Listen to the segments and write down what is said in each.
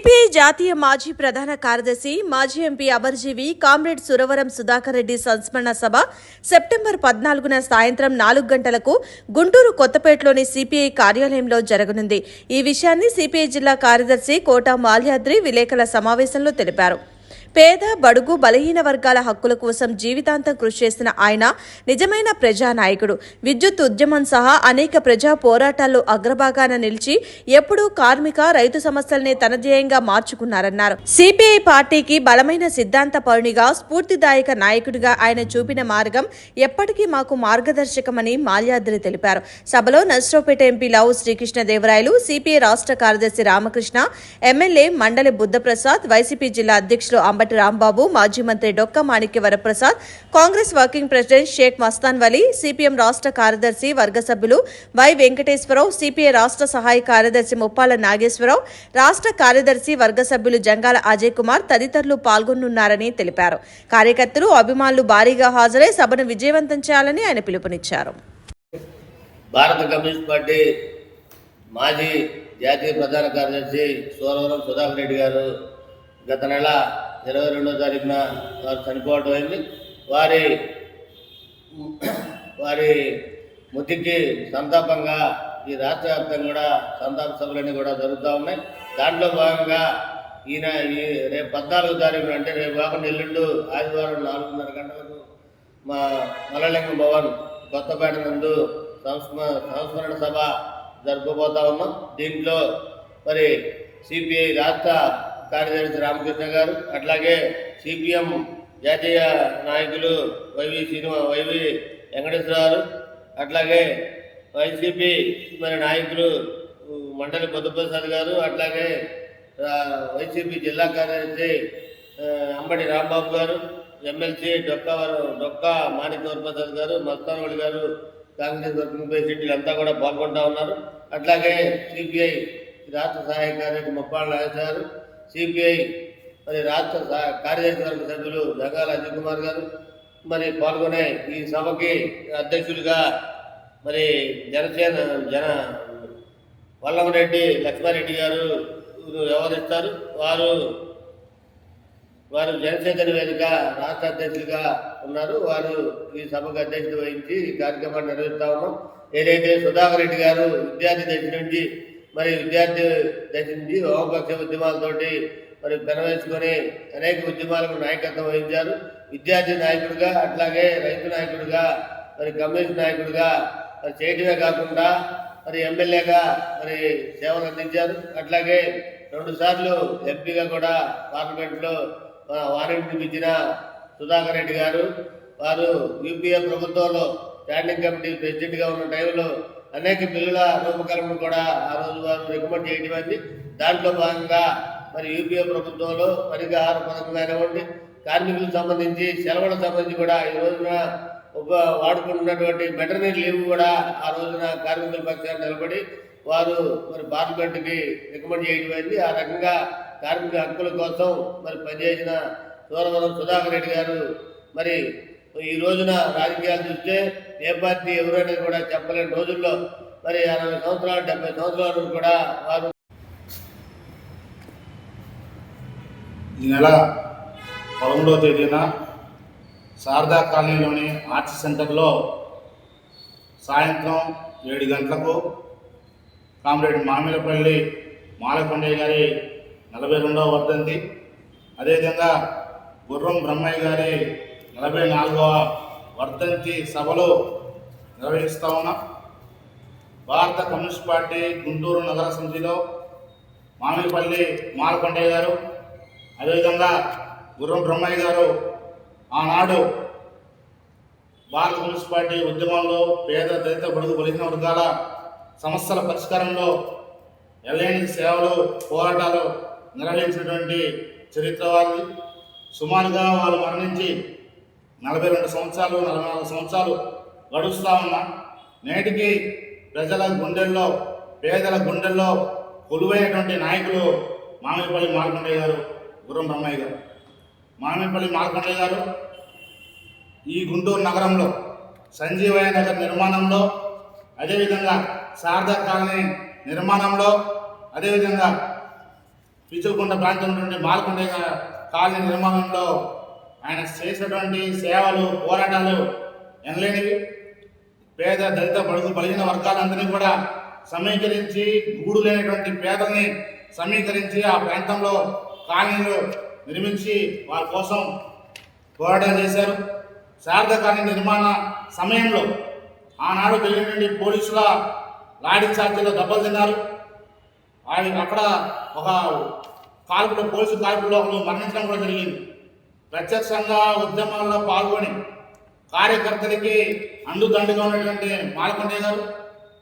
CPI జాతీయ మాజీ ప్రధాన కార్యదర్శి మాజీ ఎంపీ అమర్జీవి కామ్రేడ్ సురవరం సుధాకర్ రెడ్డి సంస్మరణ సభ సెప్టెంబర్ పద్నాలుగున సాయంత్రం నాలుగు గంటలకు గుంటూరు కొత్తపేటలోని సిపిఐ కార్యాలయంలో జరగనుంది. ఈ విషయాన్ని సిపిఐ జిల్లా కార్యదర్శి కోట మాల్యాద్రి విలేకరుల సమావేశంలో తెలిపారు. పేద బడుగు బలహీన వర్గాల హక్కుల కోసం జీవితాంతం కృషి చేసిన ఆయన నిజమైన ప్రజానాయకుడు. విద్యుత్ ఉద్యమం సహా అనేక ప్రజా పోరాటాల్లో అగ్రభాగాన నిలిచి ఎప్పుడూ కార్మిక రైతు సమస్యల్ని తన ధ్యేయంగా మార్చుకున్నారన్నారు. సిపిఐ పార్టీకి బలమైన సిద్ధాంత పరునిగా స్ఫూర్తిదాయక నాయకుడిగా ఆయన చూపిన మార్గం ఎప్పటికీ మాకు మార్గదర్శకమని మాల్యాద్రి తెలిపారు. సభలో నర్సరావుపేట ఎంపీ లావు శ్రీకృష్ణదేవరాయలు సిపిఐ రాష్ట్ర కార్యదర్శి రామకృష్ణ ఎమ్మెల్యే మండలి బుద్ధప్రసాద్ వైసీపీ జిల్లా అధ్యక్షులు అంబటి రాంబాబు మాజీ మంత్రి Dokka Manikya Varaprasad Congress working president Sheikh Mastan Vali CPM రాష్ట్ర కార్యదర్శి వర్గ సభ్యులు వై వెంకటేశ్వరరావు సిపిఐ రాష్ట్ర సహాయ కార్యదర్శి ముప్పాల నాగేశ్వరరావు రాష్ట్ర కార్యదర్శి వర్గ సభ్యులు జంగాల అజయ్ కుమార్ తదితరులు పాల్గొనున్నారని తెలిపారు. కార్యకర్తలు అభిమానులు భారీగా హాజరై సభను విజయవంతం చేయాలని ఆయన పిలుపునిచ్చారు. భారత కమ్యూనిస్ట్ పార్టీ మాజీ జాతీయ ప్రధాన కార్యదర్శి సోరవరం సుధాకర్ రెడ్డి గారు గత నెల ఇరవై రెండో తారీఖున వారు చనిపోవడం అయింది. వారి వారి మృతికి సంతాపంగా ఈ రాష్ట్ర వ్యాప్తంగా కూడా సంతాప సభలన్నీ కూడా జరుగుతూ ఉన్నాయి. దాంట్లో భాగంగా ఈయన ఈ రేపు పద్నాలుగు తారీఖున అంటే రేపు కాకుండా ఎల్లుండు ఆదివారం నాలుగున్నర గంటలకు మా మలలింగం భవన్ కొత్తపేట నందు సంస్మ సంస్మరణ సభ జరుపుకోబోతా ఉన్నాం. దీంట్లో మరి సిపిఐ రాష్ట్ర కార్యదర్శి రామకృష్ణ గారు అట్లాగే సిపిఎం జాతీయ నాయకులు వైవి శ్రీనివా వైవి వెంకటేశ్వర గారు అట్లాగే వైసీపీ మరి నాయకులు మండలి బుద్ధప్రసాద్ గారు అట్లాగే వైసీపీ జిల్లా కార్యదర్శి అంబటి అంబడి రాంబాబు గారు ఎమ్మెల్సీ డొక్కా డొక్కా డొక్క మాణిక వరప్రసాద్ గారు మస్తానవళి గారు కాంగ్రెస్ వర్కింగ్ ప్రెసిడెంట్లు అంతా కూడా పాల్గొంటా ఉన్నారు. అట్లాగే సిపిఐ రాష్ట్ర సహాయ కార్యదర్శి ముప్పాళ్ళ నాగేశ్వర గారు సిపిఐ మరి రాష్ట్ర కార్యదర్శి వర్గ సభ్యులు జగాల అజయ్ కుమార్ గారు మరి పాల్గొనే ఈ సభకి అధ్యక్షులుగా మరి జనసేన జన వల్లమరెడ్డి లక్ష్మారెడ్డి గారు వ్యవహరిస్తారు. వారు వారు జనసేన వేదిక రాష్ట్ర అధ్యక్షులుగా ఉన్నారు. వారు ఈ సభకు అధ్యక్షత వహించి ఈ కార్యక్రమాన్ని నిర్వహిస్తా ఉన్నాం. ఏదైతే సుధాకర్ రెడ్డి గారు విద్యార్థి దశ నుంచి మరి విద్యార్థి దశ నుంచి వామపక్ష ఉద్యమాలతోటి మరి పెనవేసుకొని అనేక ఉద్యమాలకు నాయకత్వం వహించారు. విద్యార్థి నాయకుడిగా అట్లాగే రైతు నాయకుడిగా మరి కమ్యూనిస్ట్ నాయకుడిగా మరి చేయటమే కాకుండా మరి ఎమ్మెల్యేగా మరి సేవలు అందించారు. అట్లాగే రెండు సార్లు ఎంపీగా కూడా పార్లమెంట్లో వారెంట్ ఇచ్చిన సుధాకర్ రెడ్డి గారు వారు యూపీఏ ప్రభుత్వంలో స్టాండింగ్ కమిటీ ప్రెసిడెంట్గా ఉన్న టైంలో అనేక బిల్లుల రూపకల్పన కూడా ఆ రోజు వారు రికమెండ్ చేయడం అయింది దాంట్లో భాగంగా మరి యూపీఏ ప్రభుత్వంలో మరిగా ఆహార పథకం కానివ్వండి కార్మికులకు సంబంధించి సెలవులకు సంబంధించి కూడా ఈ రోజున ఉప వాడుకుంటున్నటువంటి వెటర్నరీ లీవ్ కూడా ఆ రోజున కార్మికుల పక్షాన్ని నిలబడి వారు మరి పార్లమెంట్కి రికమెండ్ చేయడం అయింది ఆ రకంగా కార్మిక హక్కుల కోసం మరి పనిచేసిన సూరవరం సుధాకర్ రెడ్డి గారు మరి ఈ రోజున రాజకీయాలు చూస్తే ఏ పార్టీ ఎవరైనా కూడా చెప్పలేని రోజుల్లో మరి అరవై సంవత్సరాలు డెబ్బై సంవత్సరాలు కూడా వారు ఈ నెల పదమూడవ తేదీన శారదా కాలనీలోని ఆర్ట్స్ సెంటర్లో సాయంత్రం ఏడు గంటలకు కామ్రేడ్ మామిలపల్లి మాలకొండయ్య గారి నలభై రెండవ వర్ధంతి. అదేవిధంగా గుర్రం బ్రహ్మయ్య గారి నలభై నాలుగవ వర్ధంతి సభలో నిర్వహిస్తా ఉన్నాం. భారత కమ్యూనిస్ట్ పార్టీ గుంటూరు నగర సమితిలో మామిడిపల్లి మాలకొండయ్య గారు అదేవిధంగా గుర్రం బ్రహ్మయ్య గారు ఆనాడు భారత కమ్యూనిస్ట్ పార్టీ ఉద్యమంలో పేద దళిత బడుగు బలిగిన వర్గాల సమస్యల పరిష్కారంలో ఎల్ఐని సేవలు పోరాటాలు నిర్వహించినటువంటి చరిత్ర వారిది. సుమారుగా వాళ్ళు మరణించి నలభై రెండు సంవత్సరాలు నలభై నాలుగు సంవత్సరాలు గడుస్తూ ఉన్నా నేటికి ప్రజల గుండెల్లో పేదల గుండెల్లో కొలువైనటువంటి నాయకులు మామిడిపల్లి మార్కండయ్య గారు గుర్రం బ్రహ్మయ్య గారు. మామిడిపల్లి మార్కండయ్య గారు ఈ గుంటూరు నగరంలో సంజీవయ్య నగర్ నిర్మాణంలో అదేవిధంగా శారదా కాలనీ నిర్మాణంలో అదేవిధంగా పిచులకొండ ప్రాంతం నుండి మార్కండయ్య కాలనీ నిర్మాణంలో ఆయన చేసినటువంటి సేవలు పోరాటాలు ఎనలేనివి. పేద దళిత బడుగు బలిగిన వర్గాలందరినీ కూడా సమీకరించి గూడు లేనటువంటి పేదల్ని సమీకరించి ఆ ప్రాంతంలో కాలనీలు నిర్మించి వారి కోసం పోరాటం చేశారు. శారద కాలనీ నిర్మాణ సమయంలో ఆనాడు ఢిల్లీ నుండి పోలీసుల లాఠీ చార్జీలో దెబ్బలు తిన్నారు. ఆయన అక్కడ ఒక కాల్పులో పోలీసు కాల్పులో మరణించడం కూడా జరిగింది. ప్రత్యక్షంగా ఉద్యమాల్లో పాల్గొని కార్యకర్తలకి అండుదండుగా ఉన్నటువంటి మాలకొండయ్య గారు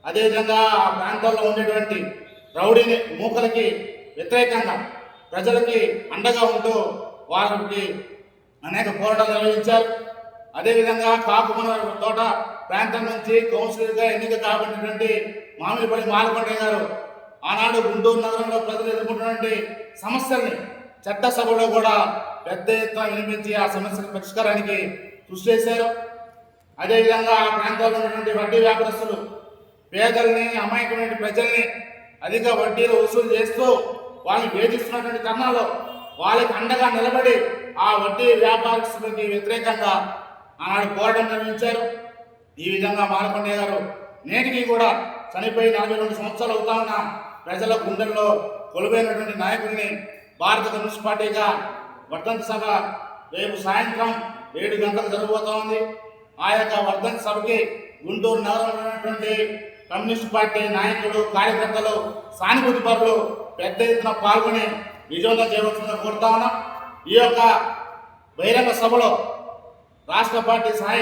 అదేవిధంగా ఆ ప్రాంతాల్లో ఉండేటువంటి రౌడీ మూకలకి వ్యతిరేకంగా ప్రజలకి అండగా ఉంటూ వాళ్ళకి అనేక పోరాటాలు నిర్వహించారు. అదేవిధంగా కాకుమన తోట ప్రాంతం నుంచి కౌన్సిలర్గా ఎన్నిక కాబట్టినటువంటి మామిడిపల్లి మాలకొండయ్య గారు ఆనాడు గుంటూరు నగరంలో ప్రజలు ఎదుర్కొంటున్నటువంటి సమస్యల్ని చట్టసభలో కూడా పెద్ద ఎత్తున వినిపించి ఆ సమస్యల పరిష్కారానికి కృషి చేశారు. అదేవిధంగా ఆ ప్రాంతాల్లో ఉన్నటువంటి వడ్డీ వ్యాపారస్తులు పేదల్ని అమాయకమైన ప్రజల్ని అధిక వడ్డీలు వసూలు చేస్తూ వాళ్ళని వేధిస్తున్నటువంటి తరుణంలో వాళ్ళకి అండగా నిలబడి ఆ వడ్డీ వ్యాపారస్తులకి వ్యతిరేకంగా ఆనాడు పోరాటం నిర్వహించారు. ఈ విధంగా మాలకొండయ్య గారు నేటికి కూడా చనిపోయి నలభై రెండు సంవత్సరాలు అవుతా ఉన్న ప్రజల గుండెల్లో కొలువైనటువంటి నాయకుడిని భారత కమ్యూనిస్ట్ పార్టీగా వర్ధంతి సభ రేపు సాయంత్రం ఏడు గంటలకు జరగబోతా ఉంది ఆ యొక్క వర్ధంతి సభకి గుంటూరు నగరంలో ఉన్నటువంటి కమ్యూనిస్ట్ పార్టీ నాయకులు కార్యకర్తలు సానుభూతి పరులు పెద్ద ఎత్తున పాల్గొని విజయవంతం చేయవలసిందిగా కోరుతా ఉన్నాం. ఈ యొక్క బహిరంగ సభలో రాష్ట్ర పార్టీ సహాయ